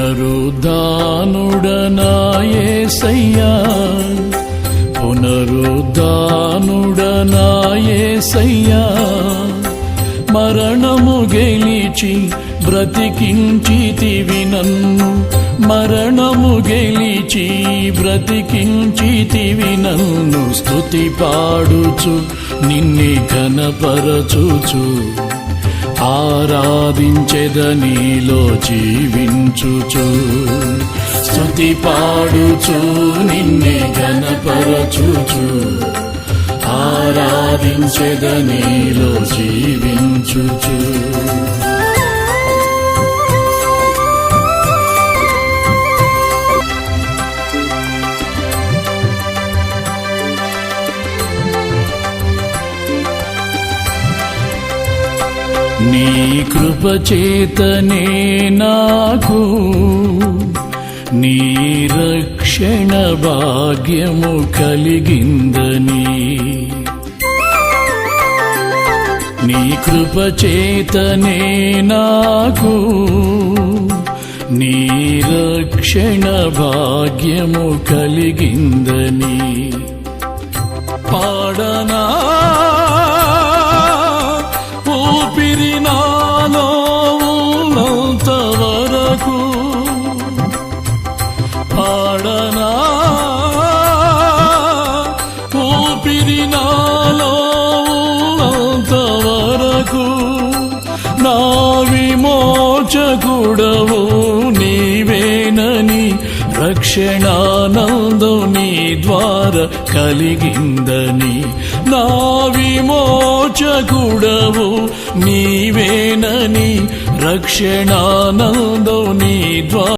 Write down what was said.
పునరుద్ధానుడనాయేసయ్యా. పునరుద్ధానుడనాయేసయ్యా. మరణము గెలిచి బ్రతికించితివి నన్ను. మరణము గెలిచి బ్రతికించితివి నన్ను. స్థుతి పాడుచు నిన్నే ఘనపరచుచు. ఆరాధించెదనీలో జీవించుచు. స్థుతి పాడుచు నిన్నే ఘనపరచుచు. ఆరాధించెదనీలో జీవించుచు. నీ కృపచేతనే నాకు నీ రక్షణ భాగ్యము కలిగిందని. నీ కృపచేతనే నాకు నీ రక్షణ భాగ్యము కలిగిందని. పాడనా విమోచకుడవు నీవేనని రక్షణానందం నీ ద్వారా కలిగిందని. నా విమోచకుడవు నీవేనని రక్షణానందం నీ ద్వార